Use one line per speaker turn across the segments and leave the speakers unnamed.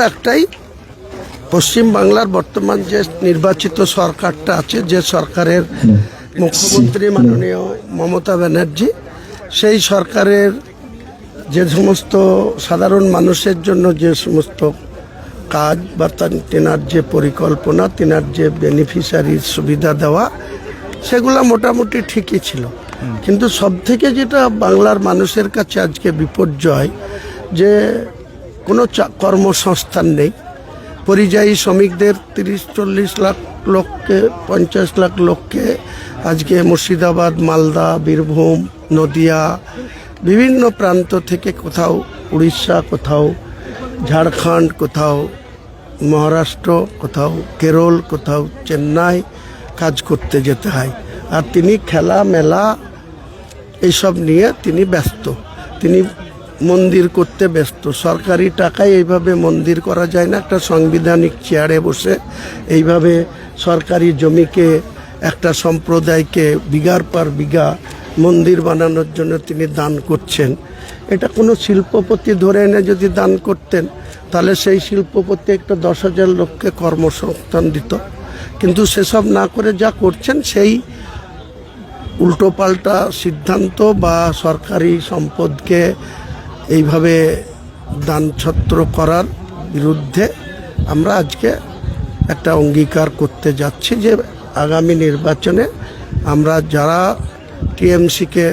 বার্তা একটাই, পশ্চিম বাংলার বর্তমান যে নির্বাচিত সরকারটা আছে, যে সরকারের মুখ্যমন্ত্রী মাননীয় মমতা ব্যানার্জি, সেই সরকারের যে সমস্ত সাধারণ মানুষের জন্য যে সমস্ত কাজ, বা তেনার যে পরিকল্পনা, তেনার যে বেনিফিশিয়ারির সুবিধা দেওয়া, সেগুলো মোটামুটি ঠিকই ছিল। কিন্তু সব থেকে যেটা বাংলার মানুষের কাছে আজকে বিপর্যয়, যে কোনো কর্মসংস্থান নেই। পরিযায়ী শ্রমিকদের তিরিশ, চল্লিশ লাখ লোককে, পঞ্চাশ লাখ লোককে আজকে মুর্শিদাবাদ, মালদা, বীরভূম, নদিয়া, বিভিন্ন প্রান্ত থেকে কোথাও উড়িষ্যা, কোথাও ঝাড়খণ্ড, কোথাও মহারাষ্ট্র, কোথাও কেরল, কোথাও চেন্নাই কাজ করতে যেতে হয়। আর তিনি খেলা মেলা এইসব নিয়ে তিনি ব্যস্ত। তিনি মন্দির করতে ব্যস্ত। সরকারি টাকায় এইভাবে মন্দির করা যায় না। একটা সাংবিধানিক চেয়ারে বসে এইভাবে সরকারি জমিকে, একটা সম্প্রদায়কে বিঘার পর বিঘা মন্দির বানানোর জন্য তিনি দান করছেন। এটা কোনো শিল্পপতি ধরে এনে যদি দান করতেন, তাহলে সেই শিল্পপতি একটা দশ হাজার লোককে কর্মসংস্থান দিত। কিন্তু সেসব না করে যা করছেন, সেই উল্টোপাল্টা সিদ্ধান্ত বা সরকারি সম্পদকে এইভাবে দানছত্র করার বিরুদ্ধে আমরা আজকে একটা অঙ্গীকার করতে যাচ্ছি যে আগামী নির্বাচনে আমরা যারা টিএমসিকে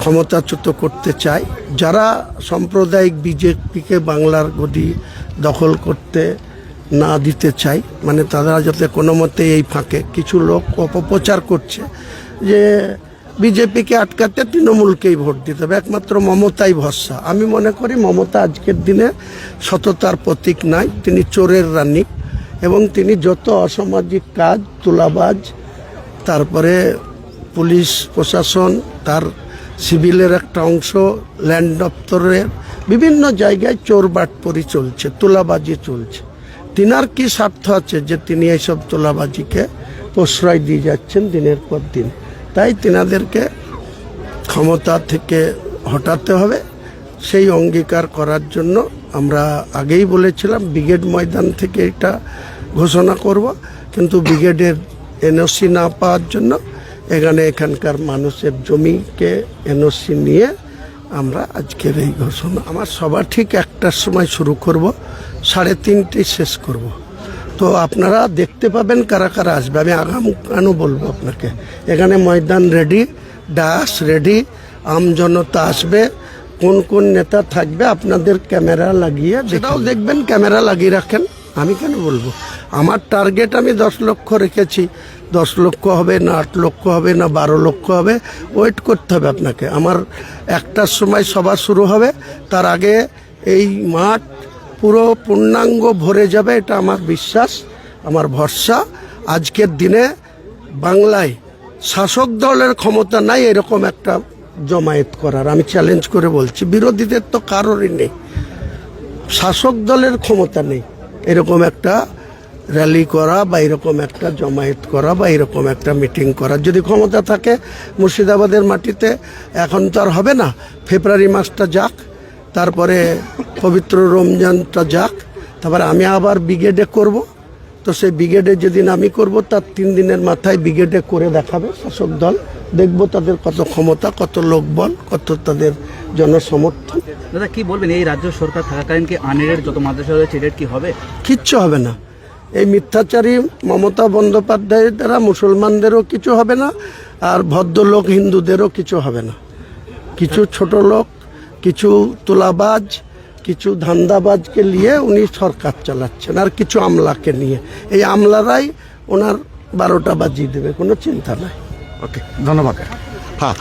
ক্ষমতাচ্যুত করতে চাই, যারা সাম্প্রদায়িক বিজেপিকে বাংলার গদি দখল করতে না দিতে চাই মানে তারা যাতে কোনো মতে এই ফাঁকে, কিছু লোক অপপ্রচার করছে যে বিজেপিকে আটকাতে তৃণমূলকেই ভোট দিতে হবে, একমাত্র মমতাই ভরসা। আমি মনে করি মমতা আজকের দিনে সততার প্রতীক নাই, তিনি চোরের রানী এবং তিনি যত অসামাজিক কাজ, তুলাবাজ, তারপরে পুলিশ, প্রশাসন, তার সিভিলের একটা অংশ, ল্যান্ড দপ্তরের বিভিন্ন জায়গায় চোর বাটপরি চলছে, তোলাবাজি চলছে। তিনার কি স্বার্থ আছে যে তিনি এইসব তোলাবাজিকে প্রশ্রয় দিয়ে যাচ্ছেন দিনের পর দিন? তাই তেনাদেরকে ক্ষমতা থেকে হটাতে হবে। সেই অঙ্গীকার করার জন্য আমরা আগেই বলেছিলাম, ব্রিগেড ময়দান থেকে এটা ঘোষণা করব। কিন্তু ব্রিগেডের এনওসি না পাওয়ার জন্য এখানে এখানকার মানুষের জমিকে এনওসি নিয়ে আমরা আজকের এই ঘোষণা। আমার সবার ঠিক একটার সময় শুরু করব, সাড়ে তিনটে শেষ করব। তো আপনারা দেখতে পাবেন কারা কারা আসবে। আমি আগাম কেন বলব আপনাকে? এখানে ময়দান রেডি ডাস রেডি আম জনতা আসবে। কোন কোন নেতা থাকবে আপনাদের ক্যামেরা লাগিয়ে সেটাও দেখবেন, ক্যামেরা লাগিয়ে রাখেন। আমি কেন বলব? আমার টার্গেট আমি দশ লক্ষ রেখেছি। দশ লক্ষ হবে না, আট লক্ষ হবে না, বারো লক্ষ হবে। ওয়েট করতে হবে আপনাকে। আমার একটার সময় সভা শুরু হবে। তার আগে এই মাঠ পুরো পূর্ণাঙ্গ ভরে যাবে, এটা আমার বিশ্বাস, আমার ভরসা। আজকের দিনে বাংলায় শাসক দলের ক্ষমতা নাই এরকম একটা জমায়েত করার, আমি চ্যালেঞ্জ করে বলছি। বিরোধীদের তো কারোরই নেই। শাসক দলের ক্ষমতা নেই এরকম একটা র্যালি করা বা এরকম একটা জমায়েত করা বা এরকম একটা মিটিং করা। যদি ক্ষমতা থাকে মুর্শিদাবাদের মাটিতে, এখন তো আর হবে না। ফেব্রুয়ারি মাসটা যাক, তারপরে পবিত্র রমজানটা যাক তারপরে আমি আবার ব্রিগেডে করব। তো সেই ব্রিগেডে যেদিন আমি করব তার তিন দিনের মাথায় ব্রিগেডে করে দেখাবে শাসক দল। দেখব তাদের কত ক্ষমতা কত লোকবল কত তাদের জনসমর্থন।
দাদা কি বলবেন? এই রাজ্য সরকার থাকাকালীন কি আনের যত মাদ্রাসা রয়েছে এদের কি হবে?
কিচ্ছু হবে না। এই মিথ্যাচারী মমতা বন্দ্যোপাধ্যায়ের দ্বারা মুসলমানদেরও কিছু হবে না আর ভদ্রলোক হিন্দুদেরও কিছু হবে না। কিছু ছোট লোক কিছু তোলাবাজ কিছু ধান্দাবাজকে নিয়ে উনি সরকার চালাচ্ছেন আর কিছু আমলাকে নিয়ে। এই আমলারাই ওনার বারোটা বাজিয়ে দেবে, কোনো চিন্তা নাই।
ওকে ধন্যবাদ। হ্যাঁ।